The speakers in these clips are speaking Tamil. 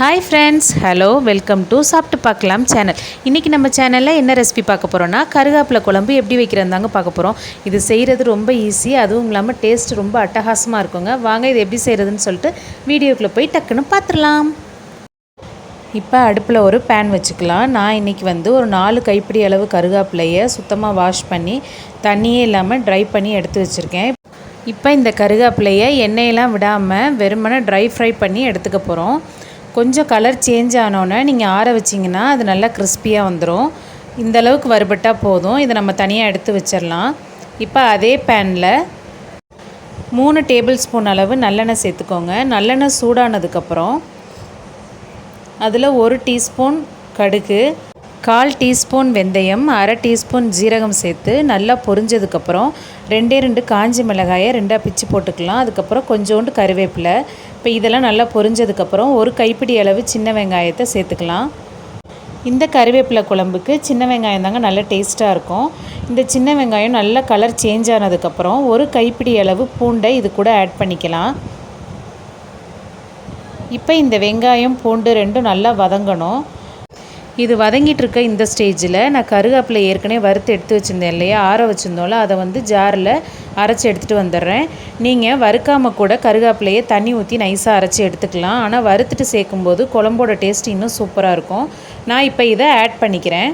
Hi friends hello welcome to சாப்பிட்டு பார்க்கலாம் சேனல் இன்றைக்கி நம்ம சேனலில் என்ன ரெசிபி பார்க்க போகிறோன்னா கருகாப்பில் குழம்பு எப்படி வைக்கிறதாங்க பார்க்க போகிறோம் இது செய்கிறது ரொம்ப ஈஸி அதுவும் இல்லாமல் டேஸ்ட் ரொம்ப அட்டகாசமாக இருக்குங்க. வாங்க இது எப்படி செய்கிறதுன்னு சொல்லிட்டு வீடியோக்குள்ளே போய் டக்குன்னு பார்த்துடலாம். இப்போ அடுப்பில் ஒரு பேன் வச்சுக்கலாம். நான் இன்றைக்கி வந்து ஒரு நாலு கைப்பிடி அளவு கருகாப்பிலையை சுத்தமாக வாஷ் பண்ணி தண்ணியே இல்லாமல் ட்ரை பண்ணி எடுத்து வச்சுருக்கேன். இப்போ இந்த கருகாப்பிலையை எண்ணெயெல்லாம் விடாமல் வெறுமனே ட்ரை ஃப்ரை பண்ணி எடுத்துக்க போகிறோம் கொஞ்சம் கலர் சேஞ்ச் ஆனோன்னே நீங்கள் ஆற வச்சிங்கன்னா அது நல்லா கிறிஸ்பியாக வந்துடும் இந்த அளவுக்கு வறுபட்டால் போதும். இதை நம்ம தனியாக எடுத்து வச்சிடலாம் இப்போ அதே பேனில் மூணு டேபிள் ஸ்பூன் அளவு நல்லெண்ணெய் சேர்த்துக்கோங்க. நல்லெண்ணெய் சூடானதுக்கப்புறம் அதில் ஒரு டீஸ்பூன் கடுகு கால் டீஸ்பூன் வெந்தயம் அரை டீஸ்பூன் ஜீரகம் சேர்த்து நல்லா பொரிஞ்சதுக்கப்புறம் ரெண்டே ரெண்டு காஞ்சி மிளகாயை ரெண்டாக பிச்சு போட்டுக்கலாம். அதுக்கப்புறம் கொஞ்சோண்டு கருவேப்பிலை. இப்போ இதெல்லாம் நல்லா பொரிஞ்சதுக்கப்புறம் ஒரு கைப்பிடி அளவு சின்ன வெங்காயத்தை சேர்த்துக்கலாம். இந்த கருவேப்பிலை குழம்புக்கு சின்ன வெங்காயம் தாங்க நல்லா டேஸ்ட்டாக இருக்கும். இந்த சின்ன வெங்காயம் நல்லா கலர் சேஞ்ச் ஆனதுக்கப்புறம் ஒரு கைப்பிடி அளவு பூண்டை இது கூட ஆட் பண்ணிக்கலாம். இப்போ இந்த வெங்காயம் பூண்டு ரெண்டும் நல்லா வதங்கணும். இது வதங்கிட்டு இருக்க இந்த ஸ்டேஜில் நான் கருகாப்பில் ஏற்கனவே வறுத்து எடுத்து வச்சுருந்தேன் இல்லையா? ஆற வச்சுருந்தோம்ல அதை வந்து ஜாரில் அரைச்சி எடுத்துகிட்டு வந்துடுறேன். நீங்கள் வறுக்காமல் கூட கருகாப்பிலையே தண்ணி ஊற்றி நைஸாக அரைச்சி எடுத்துக்கலாம். ஆனால் வறுத்துட்டு சேர்க்கும்போது குழம்போட டேஸ்ட் இன்னும் சூப்பராக இருக்கும். நான் இப்போ இதை ஆட் பண்ணிக்கிறேன்.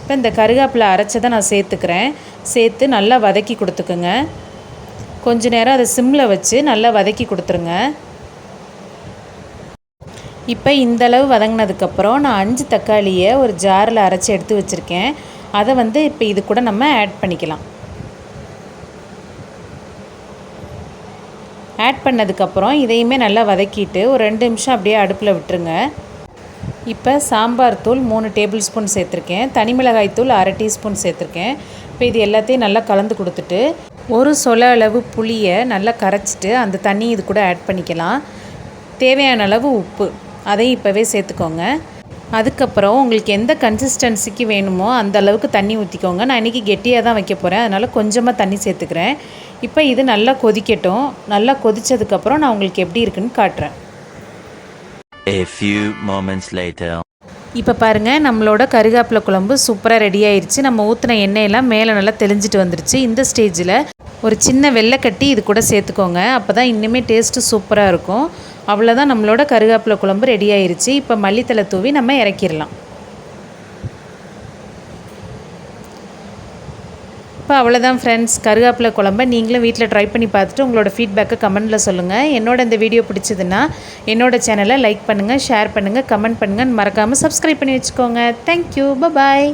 இப்போ இந்த கருவேப்பிலை அரைச்சதை நான் சேர்த்துக்கிறேன். சேர்த்து நல்லா வதக்கி கொடுத்துக்குங்க. கொஞ்ச நேரம் அதை சிம்மில் வச்சு நல்லா வதக்கி கொடுத்துருங்க. இப்போ இந்தளவு வதங்கினதுக்கப்புறம் நான் அஞ்சு தக்காளியை ஒரு ஜாரில் அரைச்சி எடுத்து வச்சுருக்கேன். அதை வந்து இப்போ இது கூட நம்ம ஆட் பண்ணிக்கலாம். ஆட் பண்ணதுக்கப்புறம் இதையுமே நல்லா வதக்கிட்டு ஒரு ரெண்டு நிமிஷம் அப்படியே அடுப்பில் விட்டுருங்க. இப்போ சாம்பார் தூள் மூணு டேபிள் ஸ்பூன் சேர்த்துருக்கேன். தனி மிளகாய் தூள் அரை டீஸ்பூன் சேர்த்துருக்கேன். இப்போ இது எல்லாத்தையும் நல்லா கலந்து கொடுத்துட்டு ஒரு சொல அளவு புளியை நல்லா கரைச்சிட்டு அந்த தண்ணி இது கூட ஆட் பண்ணிக்கலாம். தேவையான அளவு உப்பு. அதையும் இப்போவே சேர்த்துக்கோங்க. அதுக்கப்புறம் உங்களுக்கு எந்த கன்சிஸ்டன்சிக்கு வேணுமோ அந்த அளவுக்கு தண்ணி ஊற்றிக்கோங்க நான் இன்றைக்கி கெட்டியாக தான் வைக்க போகிறேன் அதனால் கொஞ்சமாக தண்ணி சேர்த்துக்கிறேன். இப்போ இது நல்லா கொதிக்கட்டும். நல்லா கொதித்ததுக்கப்புறம் நான் உங்களுக்கு எப்படி இருக்குன்னு காட்டுறேன். A few moments later. இப்போ பாருங்கள் நம்மளோட கருகாப்பிலை குழம்பு சூப்பராக ரெடி ஆயிடுச்சு நம்ம ஊற்றின எண்ணெயெல்லாம் மேலே நல்லா தெளிஞ்சிட்டு வந்துருச்சு. இந்த ஸ்டேஜில் ஒரு சின்ன வெள்ளைக்கட்டி இது கூட சேர்த்துக்கோங்க. அப்போ தான் இன்னுமே டேஸ்ட்டு சூப்பராக இருக்கும். அவ்வளோதான் நம்மளோட கருகாப்பிலை குழம்பு ரெடி ஆயிருச்சு. இப்போ மல்லித்தலை தூவி நம்ம இறக்கிடலாம். இப்போ அவ்வளோதான் ஃப்ரெண்ட்ஸ் கருவேப்பிலை குழம்ப நீங்களும் வீட்டில் ட்ரை பண்ணி பார்த்துட்டு உங்களோட ஃபீட்பேக்கை கமெண்ட்டில் சொல்லுங்கள் என்னோட இந்த வீடியோ பிடிச்சதுன்னா என்னோட சேனலை லைக் பண்ணுங்கள் ஷேர் பண்ணுங்கள் கமெண்ட் பண்ணுங்கள் மறக்காமல் சப்ஸ்கிரைப் பண்ணி வச்சுக்கோங்க. Thank you bye